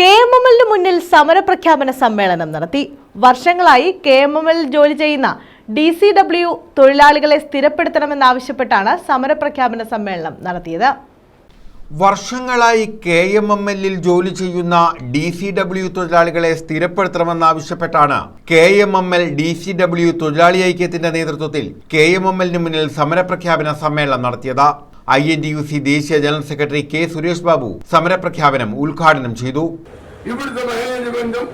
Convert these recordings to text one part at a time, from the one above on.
K M M എല്ലിന് മുന്നിൽ സമരപ്രഖ്യാപന സമ്മേളനം നടത്തി. വർഷങ്ങളായി കെ എം എം എല്ലിൽ ജോലി ചെയ്യുന്ന ഡി സി ഡബ്ല്യു തൊഴിലാളികളെ സ്ഥിരപ്പെടുത്തണമെന്നാവശ്യപ്പെട്ടാണ് സമരപ്രഖ്യാപന സമ്മേളനം നടത്തിയത്. വർഷങ്ങളായി കെ എം എം എല്ലിൽ ജോലി ചെയ്യുന്ന ഡി സി ഡബ്ല്യു തൊഴിലാളികളെ സ്ഥിരപ്പെടുത്തണമെന്നാവശ്യപ്പെട്ടാണ് K M M L D C W തൊഴിലാളി ഐക്യത്തിന്റെ നേതൃത്വത്തിൽ കെ എം എം എല്ലിന് മുന്നിൽ സമരപ്രഖ്യാപന സമ്മേളനം നടത്തിയത്. I N T U C ദേശീയ general secretary K Suresh Babu സമരപ്രഖ്യാപനം ഉദ്ഘാടനം ചെയ്തു. ഇവിടുത്തെ മാനേജ്മെന്റും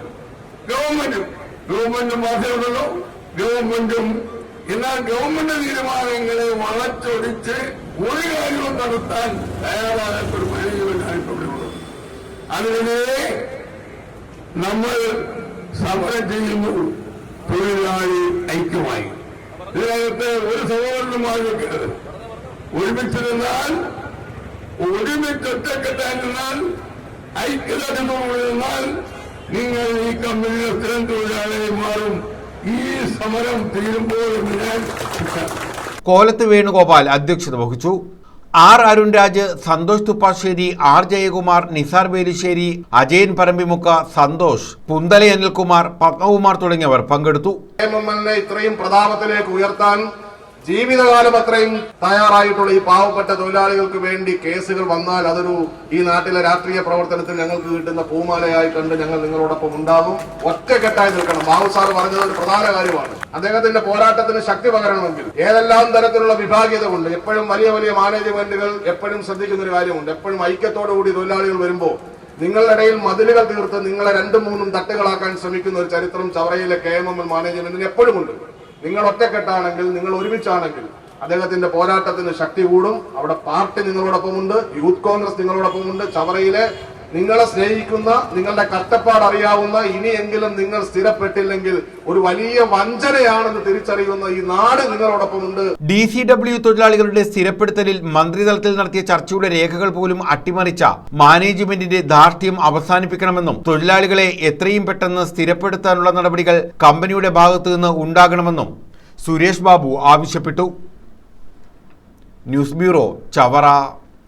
ഗവൺമെന്റും ഗവൺമെന്റും മാത്രമല്ലോ ഗവൺമെന്റും എന്നാൽ ഗവൺമെന്റ് തീരുമാനങ്ങളെ വളച്ചൊടിച്ച് ഒരു കാര്യവും നടത്താൻ തയ്യാറാകാത്ത ഒരു ഉള്ളത്. അതിനെതിരെ നമ്മൾ സമരം ചെയ്യുന്നു തൊഴിലാളി ഐക്യമായി. ഇതിനകത്ത് ഒരു സഹോദരനും മാറി വെക്കരുത് ഒരുമിച്ച് നിന്നാൽ ഒരുമിച്ച് ഒറ്റക്കെട്ടായി നിന്നാൽ നിന്നാൽ നിങ്ങൾ ഈ കമ്പനിയുടെ സ്ഥിരം തൊഴിലാളിയായി മാറും. ഈ സമരം തീരുമ്പോൾ ഞാൻ. കോലത്ത് വേണുഗോപാൽ അധ്യക്ഷത വഹിച്ചു. ആർ അരുൺ രാജ് സന്തോഷ് തുപ്പാശ്ശേരി ആർ ജയകുമാർ നിസാർ ബേലിശ്ശേരി അജയൻ പറമ്പിമുക്ക സന്തോഷ് പുന്തല അനിൽകുമാർ പത്മകുമാർ തുടങ്ങിയവർ പങ്കെടുത്തു. ഇത്രയും പ്രതാപത്തിലേക്ക് ഉയർത്താൻ ജീവിതകാലം അത്രയും തയ്യാറായിട്ടുള്ള ഈ പാവപ്പെട്ട തൊഴിലാളികൾക്ക് വേണ്ടി കേസുകൾ വന്നാൽ അതൊരു ഈ നാട്ടിലെ രാഷ്ട്രീയ പ്രവർത്തനത്തിൽ ഞങ്ങൾക്ക് കിട്ടുന്ന പൂമാലയായി കണ്ട് ഞങ്ങൾ നിങ്ങളോടൊപ്പം ഉണ്ടാകും. ഒറ്റക്കെട്ടായി നിൽക്കണം. ബാബു സാർ പറഞ്ഞത് ഒരു പ്രധാന കാര്യമാണ്. അദ്ദേഹത്തിന്റെ പോരാട്ടത്തിന് ശക്തി പകരണമെങ്കിൽ ഏതെല്ലാം തരത്തിലുള്ള വിഭാഗീയത ഉണ്ട് എപ്പോഴും വലിയ വലിയ മാനേജ്മെന്റുകൾ എപ്പോഴും ശ്രദ്ധിക്കുന്ന ഒരു കാര്യമുണ്ട്. എപ്പോഴും ഐക്യത്തോടു കൂടി തൊഴിലാളികൾ വരുമ്പോൾ നിങ്ങളുടെ ഇടയിൽ മതിലുകൾ തീർത്ത് നിങ്ങളെ രണ്ടും മൂന്നും തട്ടുകളാക്കാൻ ശ്രമിക്കുന്ന ഒരു ചരിത്രം ചവറയിലെ കെ എം എം എൽ മാനേജ്മെന്റിന് എപ്പോഴും ഉണ്ട് നിങ്ങൾ ഒറ്റക്കെട്ടാണെങ്കിൽ നിങ്ങൾ ഒരുമിച്ചാണെങ്കിൽ അദ്ദേഹത്തിന്റെ പോരാട്ടത്തിന് ശക്തി കൂടും. അവിടെ പാർട്ടി നിങ്ങളോടൊപ്പമുണ്ട് യൂത്ത് കോൺഗ്രസ് നിങ്ങളോടൊപ്പമുണ്ട്. ചവറയിലെ നിങ്ങളെ സ്നേഹിക്കുന്ന നിങ്ങളുടെ കട്ടപ്പാട് അറിയാവുന്ന ഇനിയെങ്കിലും നിങ്ങൾ സ്ഥിരപ്പെട്ടില്ലെങ്കിൽ ഒരു വലിയ വഞ്ചനയാണെന്ന് തിരിച്ചറിയുന്ന ഈ നാട് നിങ്ങളോടൊപ്പമുണ്ട്. ഡി സി ഡബ്ല്യു തൊഴിലാളികളുടെ സ്ഥിരപ്പെടുത്തലിൽ മന്ത്രിതലത്തിൽ നടത്തിയ ചർച്ചയുടെ രേഖകൾ പോലും അട്ടിമറിച്ച മാനേജ്മെന്റിന്റെ ദാർഢ്യം അവസാനിപ്പിക്കണമെന്നും തൊഴിലാളികളെ എത്രയും പെട്ടെന്ന് സ്ഥിരപ്പെടുത്താനുള്ള നടപടികൾ കമ്പനിയുടെ ഭാഗത്തു നിന്ന് ഉണ്ടാകണമെന്നും സുരേഷ് ബാബു ആവശ്യപ്പെട്ടു. News bureau Chavara.